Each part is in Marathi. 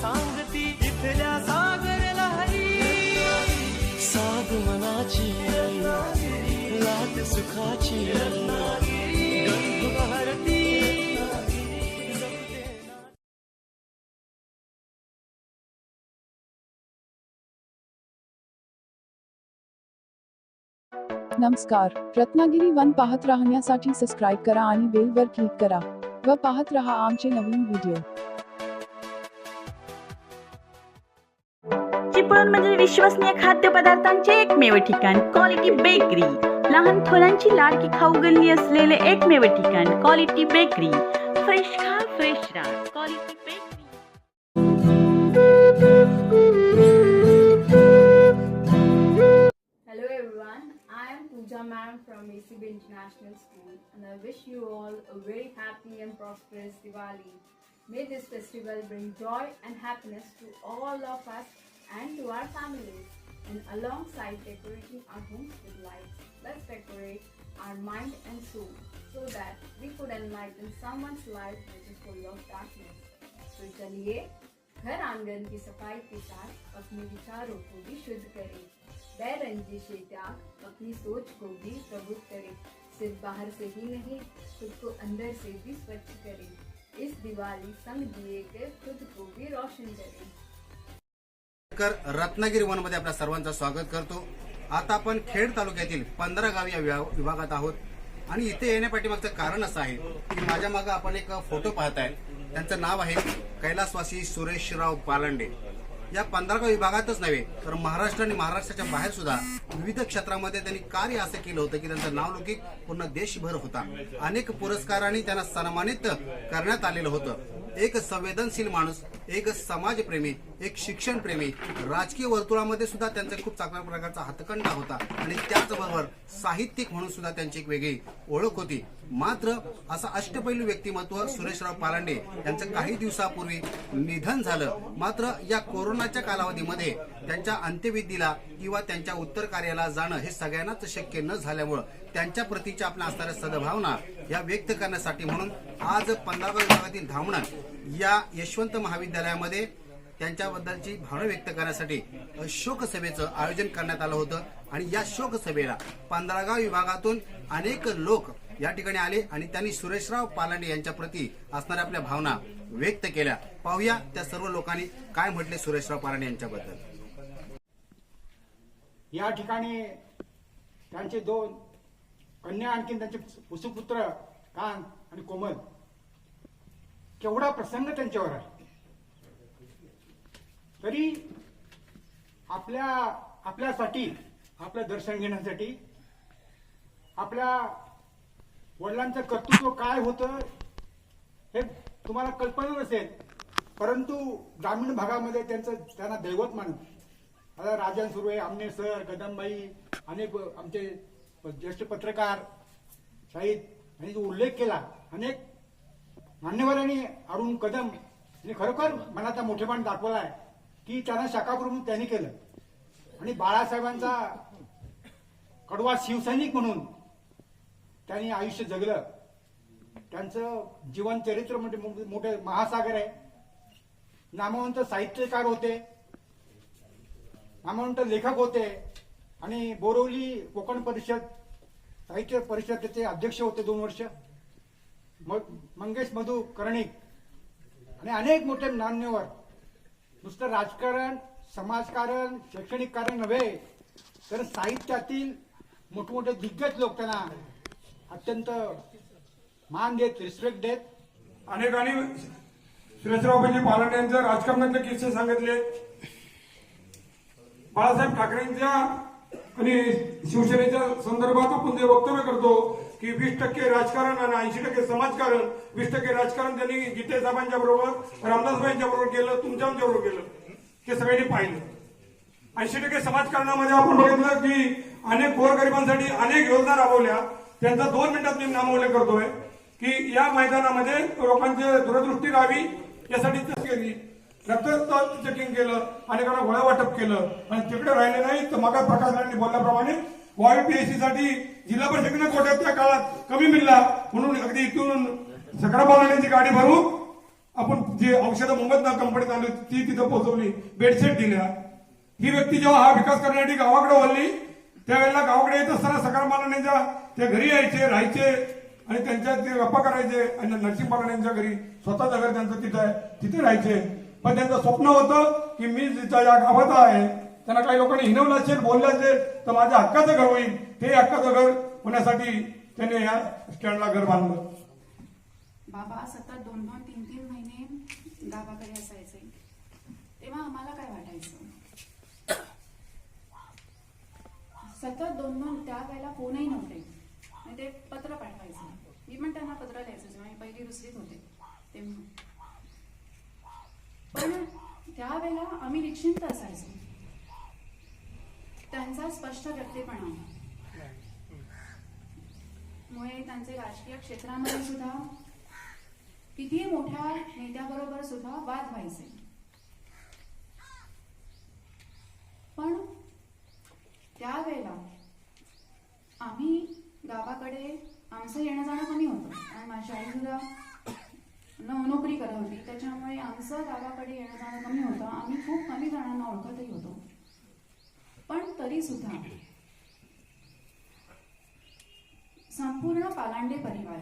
सांगती इथल्या सागर लहरी साध मनाची लाट सुखाची गंध नमस्कार. रत्नागिरी वन पाहत राहण्यासाठी सबस्क्राईब करा आणि बेल वर क्लिक करा. व पाहत रहा आमचे नवीन व्हिडिओ चिपळूण म्हणजे विश्वसनीय खाद्यपदार्थांचे एकमेव ठिकाण क्वालिटी बेकरी लहान थोरांची लाडकी खाऊ गल्ली असलेले एकमेव ठिकाण क्वालिटी बेकरी फ्रेश खा फ्रेश राहा quality bakery Pooja ma'am from ACB International School and I wish you all a very happy and prosperous Diwali. May this festival bring joy and happiness to all of us and to our families. And alongside decorating our homes with lights, let's decorate our mind and soul so that we could enlighten someone's life which is full of darkness. तो चलिए घर आँगन की सफ़ाई के साथ अपने विचारों को भी शुद्ध करें बेरंजिश त्याग अपनी सोच को भी प्रबुद्ध करें सिर्फ़ बाहर से ही नहीं खुद को अंदर से भी स्वच्छ करें इस दिवाली संग दिए के खुद को भी रोशन करें कर रत्नागिरी वनमध्ये आपल्या सर्वांचं स्वागत करतो. आता आपण खेड तालुक्यातील पंधरा गाव या विभागात आहोत. आणि इथे येण्यापाठीमागचं कारण असं आहे की माझ्या मागे आपण एक फोटो पाहताय. त्यांचं नाव आहे कैलासवासी सुरेशराव पालंडे या पंधरा गाव विभागातच नव्हे तर महाराष्ट्र आणि महाराष्ट्राच्या बाहेर सुद्धा विविध क्षेत्रामध्ये त्यांनी कार्य असं केलं होतं की त्यांचं नावलौकिक पूर्ण देशभर होता. अनेक पुरस्कारांनी त्यांना सन्मानित करण्यात आलेलं होतं. एक संवेदनशील माणूस एक समाजप्रेमी एक शिक्षणप्रेमी राजकीय वर्तुळामध्ये सुद्धा त्यांचा खूप चांगल्या प्रकारचा हातखंडा होता. आणि त्याचबरोबर साहित्यिक म्हणून सुद्धा त्यांची एक वेगळी ओळख होती. मात्र असं अष्टपैलू व्यक्तिमत्व सुरेशराव पालांडे यांचं काही दिवसापूर्वी निधन झालं. मात्र या कोरोनाच्या कालावधीमध्ये त्यांच्या अंत्यविधीला किंवा त्यांच्या उत्तर कार्याला जाणं हे सगळ्यांनाच शक्य न झाल्यामुळं त्यांच्या प्रतीच्या आपल्या असणाऱ्या सद्भावना या व्यक्त करण्यासाठी म्हणून आज पंधराव्या विभागातील धामणं या यशवंत महाविद्यालयामध्ये त्यांच्याबद्दलची भावना व्यक्त करण्यासाठी शोक सभेचं आयोजन करण्यात आलं होतं. आणि या शोक सभेला पंधरागाव विभागातून अनेक लोक या ठिकाणी आले आणि त्यांनी सुरेशराव पालांडे यांच्या प्रती असणाऱ्या आपल्या भावना व्यक्त केल्या. पाहूया त्या सर्व लोकांनी काय म्हटले सुरेशराव पालांडे यांच्याबद्दल. या ठिकाणी त्यांचे दोन कन्या आणखीन त्यांचे सुपुत्र कान आणि कोमल. केवढा प्रसंग त्यांच्यावर आहे. तरी आपल्या आपल्यासाठी आपलं दर्शन घेण्यासाठी आपल्या वडिलांचं कर्तृत्व काय होतं हे तुम्हाला कल्पना नसेल. परंतु ग्रामीण भागामध्ये त्यांचं त्यांना दैवत मानत आता राजन सुर्वे आमने सर कदमबाई अनेक आमचे ज्येष्ठ पत्रकार शाहीद यांनी जो उल्लेख केला अनेक मान्यवरांनी अरुण कदम यांनी खरोखर मनाचा मोठेपण दाखवला आहे की त्यांना शाखाप्रमुख त्यांनी केलं. आणि बाळासाहेबांचा कडवा शिवसैनिक म्हणून त्यांनी आयुष्य जगलं. त्यांचं जीवन चरित्र म्हणजे मो- मोठे महासागर आहे. नामवंत साहित्यकार होते. नामवंत लेखक होते. आणि बोरवली कोकण परिषद साहित्य परिषदेचे अध्यक्ष होते दोन वर्ष. म- मंगेश मधू कर्णिक आणि अनेक मोठे नान्यवर. नुसतं राजकारण समाजकारण शैक्षणिक कारण नव्हे तर साहित्यातील मोठमोठे दिग्गज लोक त्यांना अत्यंत मान देत रिस्पेक्ट देत. अनेकांनी सुरेशरावजी पालन यांच्या राजकारणातले किस्से सांगितले. बाळासाहेब ठाकरेंच्या आणि शिवसेनेच्या संदर्भात आपण ते वक्तव्य करतो की वीस टक्के राजकारण आणि ऐंशी टक्के समाजकारण वीस टक्के राजकारण त्यांनी गीते साहेबांच्या बरोबर रामदासबाईंच्या बरोबर केलं तुमच्या बरोबर केलं ते सगळ्यांनी पाहिलं. ऐंशी टक्के समाजकारणामध्ये आपण बघितलं की अनेक गोरगरिबांसाठी अनेक योजना राबवल्या. त्यांचा दोन मिनिटात मी नामोल्लेख करतोय की या मैदानामध्ये लोकांची दूरदृष्टी राहावी यासाठी ते केली. रक्तदान चेकिंग केलं अनेकांना गोळ्या वाटप केलं. आणि तिकडे राहिले नाही तर मगा प्रकाशांनी बोलल्याप्रमाणे वायू साठी जिल्हा परिषदेने कोट्यात त्या काळात कमी मिळला. म्हणून अगदी इथून सकरा गाडी भरून आपण जे औषधं मुंबईत कंपनीत आली होती, ती तिथं पोहोचवली बेडशीट दिल्या. ही व्यक्ती जेव्हा हा विकास करण्यासाठी गावाकडे वळली त्यावेळेला गावाकडे येत असताना सकाळ ते घरी यायचे राहायचे आणि त्यांच्या ते गप्पा करायचे आणि नरसिंह पालन यांच्या घरी स्वतःच्या घर त्यांचं तिथं आहे तिथे राहायचे. पण त्यांचं स्वप्न होतं की मी जिथं या गावात आहे त्यांना काही लोकांनी हिनवलं असेल बोललं असेल तर माझ्या हक्काचं घर होईल. ते हक्काचं घर होण्यासाठी त्याने या स्टँडला घर बांधलं. बाबा सतत दोन दोन तीन तीन महिने गावाकडे असायचे. तेव्हा आम्हाला काय वाटायचं? सतत दोन दोन त्या वेळेला फोनही नव्हते. आणि ते पत्र पाठवायचे. मी पण त्यांना पत्र लिहायचं जेव्हा पहिली दुसरीच होते तेव्हा. त्यावेळेला आम्ही निश्चिंत असायचो. त्यांचा स्पष्ट व्यक्तीपणा. मुळे त्यांचे राजकीय क्षेत्रामध्ये सुद्धा किती मोठ्या नेत्याबरोबर सुद्धा वाद व्हायचे. पण त्यावेळेला आम्ही गावाकडे आमचं येणं जाणं कमी होतं. आणि माझी आई सुद्धा नोकरी करत होती. त्याच्यामुळे आमचं गावाकडे येणं जाणं कमी होतं. आम्ही खूप कमी जणांना ओळखतही होतो. पण तरी सुद्धा संपूर्ण पालांडे परिवार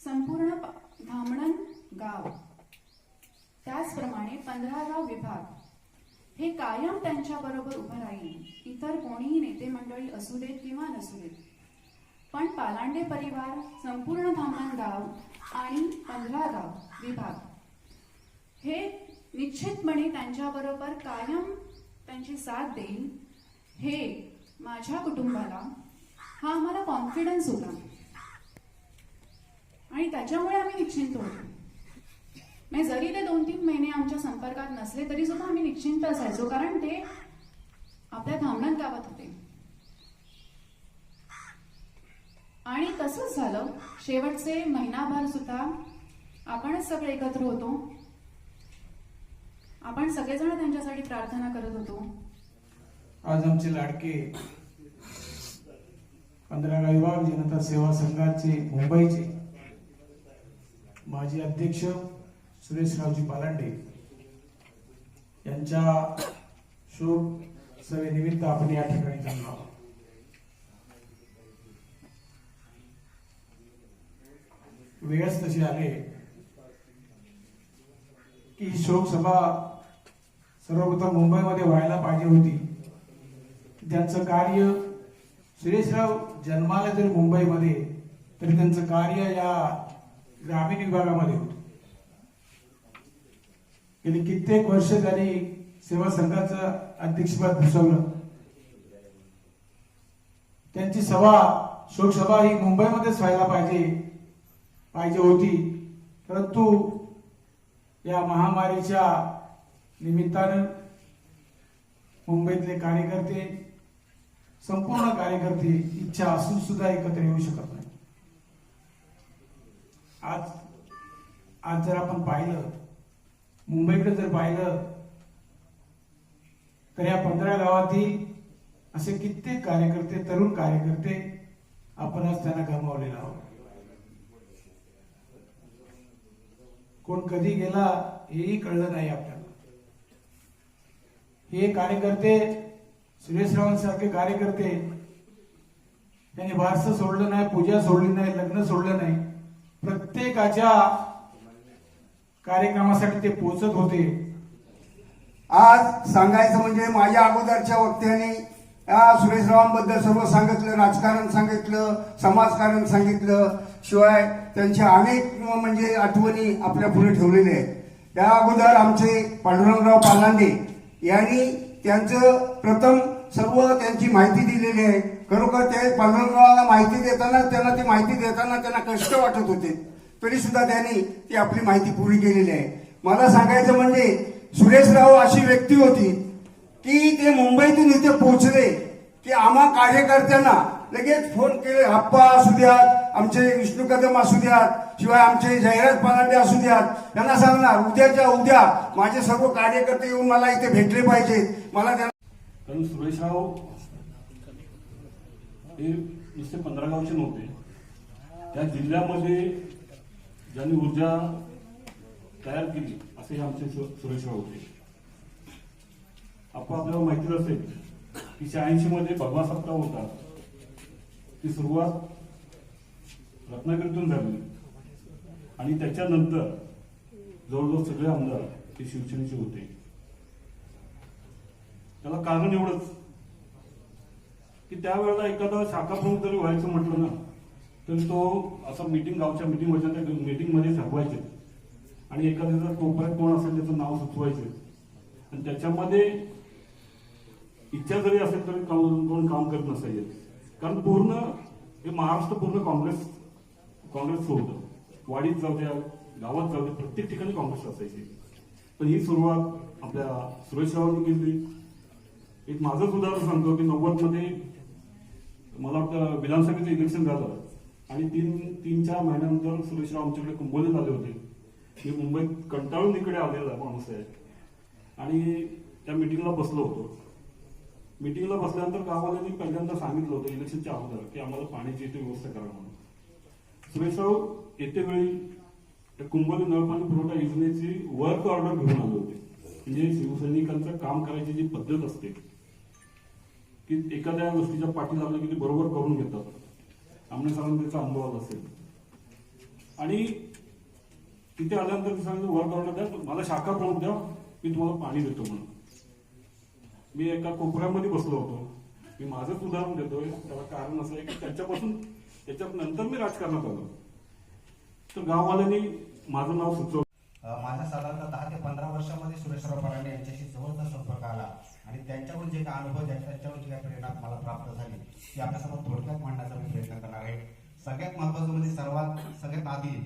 संपूर्ण धामणन गाव त्याचप्रमाणे पंधरागाव विभाग हे कायम त्यांच्या बरोबर उभं राहील. इतर कोणीही नेते मंडळी असू देत किंवा नसू देत. पण पालांडे परिवार संपूर्ण धामणन गाव आणि पंधरागाव विभाग. हे निश्चितपणे त्यांच्याबरोबर कायम त्यांची साथ देईल. हे माझ्या कुटुंबाला हा आम्हाला कॉन्फिडन्स होता. आणि त्याच्यामुळे आम्ही निश्चिंत होतो. म्हणजे जरी ते दोन तीन महिने आमच्या संपर्कात नसले तरी सुद्धा आम्ही निश्चिंत असायचो कारण ते आपल्या धामणत गावात होते. असंच झालं. शेवटचे महिनाभर सुद्धा आपणच सगळे एकत्र होतो. आपण सगळेजण त्यांच्यासाठी प्रार्थना करत होतो. आज आमचे लाडके पंधरा रविवार जनता सेवा संघाचे मुंबईचे माजी अध्यक्ष सुरेशरावजी पालांडे यांच्या शोक सभेनिमित्त आपण या ठिकाणी जमलो वेळच तसे आले की ही सर्वप्रथम मुंबईमध्ये व्हायला पाहिजे होती. त्यांचं कार्य सुरेशराव जन्माला जरी मुंबईमध्ये तरी त्यांचं कार्य या ग्रामीण विभागामध्ये होतं. गेली कित्येक वर्ष त्यांनी सेवा संघाचं अध्यक्षपद भूषवलं. त्यांची सभा शोकसभा ही मुंबईमध्येच व्हायला पाहिजे. पाहिजे होती. परंतु या महामारीच्या निमित्तानं मुंबईतले कार्यकर्ते संपूर्ण कार्यकर्ते इच्छा असून सुद्धा एकत्र येऊ शकत नाही आज आज जर आपण पाहिलं मुंबईकडे जर पाहिलं तर या पंधरा गावातील असे कित्येक कार्यकर्ते तरुण कार्यकर्ते आपण आज त्यांना गमावलेला आहोत. कोण कधी गेला हेही कळलं नाही आपल्याला. हे कार्यकर्ते सुरेशरावांसारखे कार्यकर्ते त्यांनी वारसं सोडलं नाही पूजा सोडली नाही लग्न सोडलं नाही. प्रत्येकाच्या कार्यक्रमासाठी ते पोचत होते. आज सांगायचं म्हणजे माझ्या अगोदरच्या वक्त्यांनी सुरेशरावांबद्दल सर्व सांगितलं राजकारण सांगितलं समाजकारण सांगितलं शिवाय त्यांच्या अनेक म्हणजे आठवणी आपल्या पुढे ठेवलेल्या आहेत. त्या अगोदर आमचे पांडुरंगराव पालांडे यांनी त्यांचं प्रथम सर्व त्यांची माहिती दिलेली आहे. खरोखर ते पांडुरंगरावाला माहिती देताना त्यांना ती माहिती देताना त्यांना कष्ट वाटत होते. तरी सुद्धा त्यांनी ती आपली माहिती पूर्ण केलेली आहे. मला सांगायचं म्हणजे सुरेशराव अशी व्यक्ती होती की ते मुंबईतून इथे पोहोचले की आम्हा कार्यकर्त्यांना लगेच फोन केले आप्पा असू द्यात आमचे विष्णू कदम असू द्यात शिवाय आमचे जयराज पलांडे असू द्यात. त्यांना सांगणार उद्याच्या उद्या माझे सर्व कार्यकर्ते येऊन मला इथे भेटले पाहिजेत. मला त्यांना कारण सुरेशराव हे नुसते पंधरा गावचे नव्हते. त्या जिल्ह्यामध्ये ज्यांनी ऊर्जा तयार केली असे हे आमचे सुरेश सुरेशराव होते. आपण आपल्याला माहितीच असेल की शहाऐंशी मध्ये भगवा सप्ताह होता. ती सुरुवात रत्नागिरीतून झाली. आणि त्याच्यानंतर जवळजवळ सगळे आमदार ते शिवसेनेचे होते. त्याला कारण एवढंच की त्यावेळेला एखादा शाखा प्रमुख जरी व्हायचं म्हटलं ना तर तो असं मीटिंग गावच्या मिटिंग व्हायच्या त्या मिटिंगमध्ये मध्ये आणि एखाद्याचा कोपऱ्यात कोण असेल त्याचं नाव सुचवायचे. आणि त्याच्यामध्ये इच्छा जरी असेल तरी कोण काम करत नसायचे. कारण पूर्ण हे महाराष्ट्र पूर्ण काँग्रेस काँग्रेसचं होतं वाडीत जाऊ द्या गावात जाऊ द्या प्रत्येक ठिकाणी काँग्रेस असायची. पण ही सुरुवात आपल्या सुरेशरावांनी केली. एक माझंच उदाहरण सांगतो की नव्वदमध्ये मला वाटतं विधानसभेचं इलेक्शन झालं. आणि तीन तीन चार महिन्यानंतर सुरेशराव आमच्याकडे कुंभोलीत आले होते. मी मुंबईत कंटाळून इकडे आलेला माणूस आहे. आणि त्या मिटिंगला बसलो होतो. मिटिंगला बसल्यानंतर गाववाल्यांनी पहिल्यांदा सांगितलं होतं इलेक्शनच्या अगोदर की आम्हाला पाण्याची इथे व्यवस्था करा म्हणून. सुरेशराव येते वेळी त्या कुंभोली नळपाणी पुरवठा योजनेची वर्क ऑर्डर घेऊन आले होते. म्हणजे शिवसैनिकांचं काम करायची जी पद्धत असते की एखाद्या गोष्टीच्या पाठी लागल्या की ते बरोबर करून घेतात. आमने सरांना त्याचा अनुभव असेल. आणि तिथे आल्यानंतर सांगितलं वर्क ऑर्डर द्या मला शाखा प्रमुख द्या मी तुम्हाला पाणी देतो म्हणून. मी एका कोपऱ्यामध्ये बसलो होतो. मी माझंच उदाहरण देतोय. त्याला कारण असं आहे की त्याच्यापासून त्याच्या नंतर मी राजकारणात आलो. तर गाववाल्यांनी माझं नाव सुचवलं. माझ्या साधारणतः दहा ते पंधरा वर्षामध्ये सुरेशराव परांडे यांच्याशी जवळचा संपर्क आला आणि त्यांच्याकडून जे काय अनुभव ज्या- त्यांच्याकडून जी काय प्रेरणा मला प्राप्त झाली ती आपल्यासमोर थोडक्यात मांडण्याचा मी प्रयत्न करणार आहे. सगळ्यात महत्वाचं म्हणजे सर्वात सगळ्यात आधी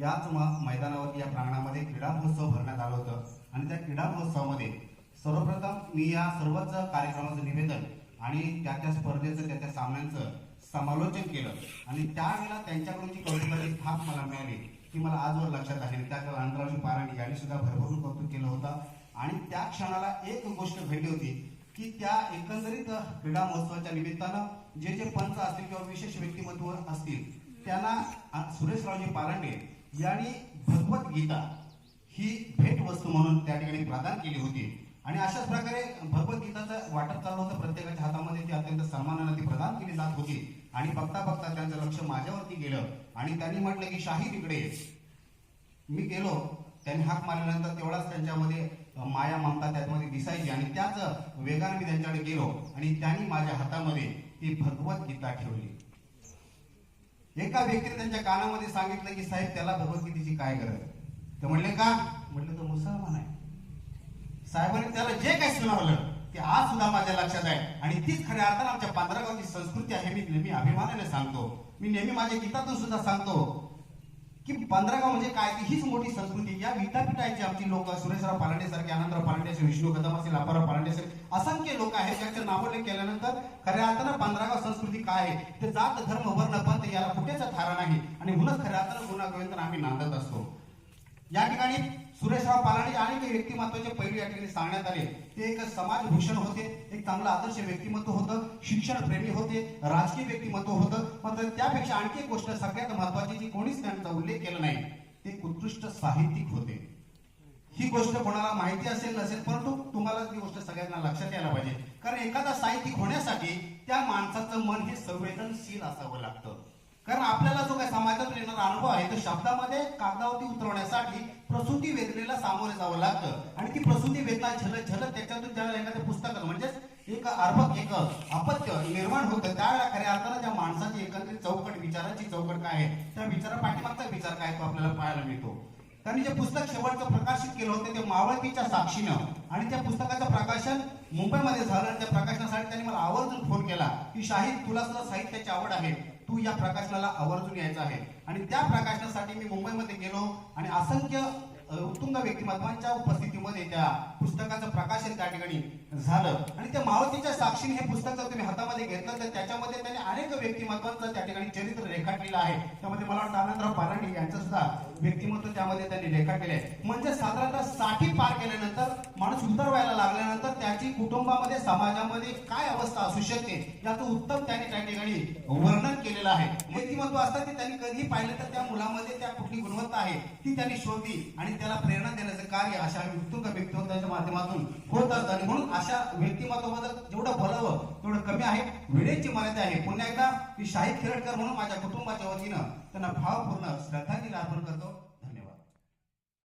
याच मैदानावरती या प्रांगणामध्ये क्रीडा महोत्सव भरण्यात आलं होतं आणि त्या क्रीडा महोत्सवामध्ये सर्वप्रथम मी या सर्वच कार्यक्रमाचं निवेदन आणि त्या त्या स्पर्धेचं त्या त्या सामन्यांचं समालोचन केलं. आणि त्यावेळेला त्यांच्याकडून जी कौतुकाची थाप मला मिळाली ती मला आजवर लक्षात आली आणि त्यावेळेला अनंतरावजी पाराणी यांनी सुद्धा भरभरून कौतुक केलं होतं. आणि त्या क्षणाला एक गोष्ट घडली होती की त्या एकंदरीत क्रीडा महोत्सवाच्या निमित्तानं जे जे पंच असतील किंवा विशेष व्यक्तिमत्व असतील त्यांना सुरेशरावजी पारांडे यांनी भगवद्गीता ही भेट वस्तू म्हणून त्या ठिकाणी प्रदान केली होती. आणि अशाच प्रकारे भगवद्गीताचं वाटप चालू होतं. प्रत्येकाच्या हातामध्ये ती अत्यंत सन्मानाने ती प्रदान केली जात होती. आणि बघता बघता त्यांचं लक्ष माझ्यावरती गेलं. आणि त्यांनी म्हटलं की शाही तिकडे मी गेलो. त्यांनी हाक मारल्यानंतर तेवढाच त्यांच्यामध्ये माया ममता त्यामध्ये दिसायची. आणि त्याच वेगाने मी त्यांच्याकडे गेलो. आणि त्यांनी माझ्या हातामध्ये ती भगवद्गीता ठेवली. एका व्यक्तीने त्यांच्या कानामध्ये सांगितलं की साहेब त्याला भगवद्गीतेची काय गरज ते म्हणले का? म्हटलं तो मुसलमान आहे. साहेबांनी त्याला जे काही सुनावलं ते आज सुद्धा माझ्या लक्षात आहे. आणि तीच खऱ्या अर्थानं आमच्या पांढरगावची संस्कृती आहे मी नेहमी अभिमानाने सांगतो. मी नेहमी माझ्या गीतातून सुद्धा सांगतो की पंधरागाव म्हणजे काय? ती हीच मोठी संस्कृती. या विद्यापीठाची आमची लोक सुरेशराव पालांडे सारखे आनंदराव पालांडे विष्णू कदम असेल अपाराव पालांडे सारखे असंख्य लोक आहेत ज्यांचे नावोल्लेख केल्यानंतर खऱ्या अर्थानं पंधरागाव संस्कृती काय आहे? ते जात धर्म वर्ण पंत याला कुठेच थारा नाही. आणि म्हणूनच खऱ्या अर्थानं गुन्हा गोविंद आम्ही नांदत असतो. या ठिकाणी सुरेशराव पालांडे आणि काही व्यक्तिमत्वाचे पैलू या ठिकाणी सांगण्यात आले ते एक समाजभूषण होते एक चांगलं आदर्श व्यक्तिमत्व होतं शिक्षण प्रेमी होते राजकीय व्यक्तिमत्व होतं. मात्र त्यापेक्षा आणखी एक गोष्ट सगळ्यात महत्वाची जी कोणीच त्यांचा उल्लेख केला नाही ते उत्कृष्ट साहित्यिक होते. ही गोष्ट कोणाला माहिती असेल नसेल परंतु तुम्हाला ती गोष्ट सगळ्यांना लक्षात यायला पाहिजे. कारण एखादा साहित्यिक होण्यासाठी त्या माणसाचं मन हे संवेदनशील असावं लागतं. कारण आपल्याला जो काही समाजातून येणारा अनुभव आहे तो शब्दामध्ये कागदावरती उतरवण्यासाठी प्रसूती वेदनेला सामोरे जावं लागतं. आणि ती प्रसूती वेदना झलत झलत त्याच्यातून ज्याला एखाद्या पुस्तकात म्हणजेच एक अर्भक एक अपत्य निर्माण होतं. त्यावेळेला खऱ्या अर्थानं त्या माणसाची एकत्रित चौकट विचाराची चौकट काय आहे त्या विचारा पाठीमागचा विचार काय तो आपल्याला पाहायला मिळतो. त्यांनी जे पुस्तक शेवटचं प्रकाशित केलं होतं ते मावळतीच्या साक्षीनं. आणि त्या पुस्तकाचं प्रकाशन मुंबईमध्ये झालं आणि त्या प्रकाशनासाठी त्यांनी मला आवर्जून फोन केला की शाहीद तुला सुद्धा साहित्याची आवड आहे. तू या प्रकाशनाला आवर्जून यायचं आहे. आणि त्या प्रकाशनासाठी मी मुंबईमध्ये गेलो आणि असंख्य उत्तुंग व्यक्तिमत्वांच्या उपस्थितीमध्ये त्या पुस्तकाचं प्रकाशन त्या ठिकाणी झालं. आणि त्या मावतीच्या साक्षीने हे पुस्तक जर तुम्ही हातामध्ये घेतलं तर त्याच्यामध्ये त्यांनी अनेक व्यक्तिमत्वांचं त्या ठिकाणी चरित्र रेखाटलेलं आहे. त्यामध्ये मला वाटतं आनंदराव पारांडे यांचं सुद्धा व्यक्तिमत्व त्यामध्ये त्यांनी रेखाटलेलं आहे. म्हणजे साधारणतः साठी पार केल्यानंतर माणूस उतर व्हायला लागल्यानंतर त्याची कुटुंबामध्ये समाजामध्ये काय अवस्था असू शकते याचं उत्तम त्यांनी त्या ठिकाणी वर्णन केलेलं आहे. व्यक्तिमत्व असतात ते त्यांनी कधीही पाहिलं तर त्या मुलामध्ये त्या कुठली गुणवत्ता आहे ती त्यांनी शोधली आणि त्याला प्रेरणा देण्याचं कार्य अशा उत्तुंग व्यक्तिमत्वाच्या माध्यमातून होत असतं. आणि म्हणून अशा व्यक्तिमत्वाबद्दल जेवढं बोलावं तेवढं कमी आहे. वेळेची मर्यादा आहे. पुन्हा एकदा मी शाही खेरडकर म्हणून माझ्या कुटुंबाच्या वतीनं त्यांना भावपूर्ण श्रद्धांजली अर्पण करतो.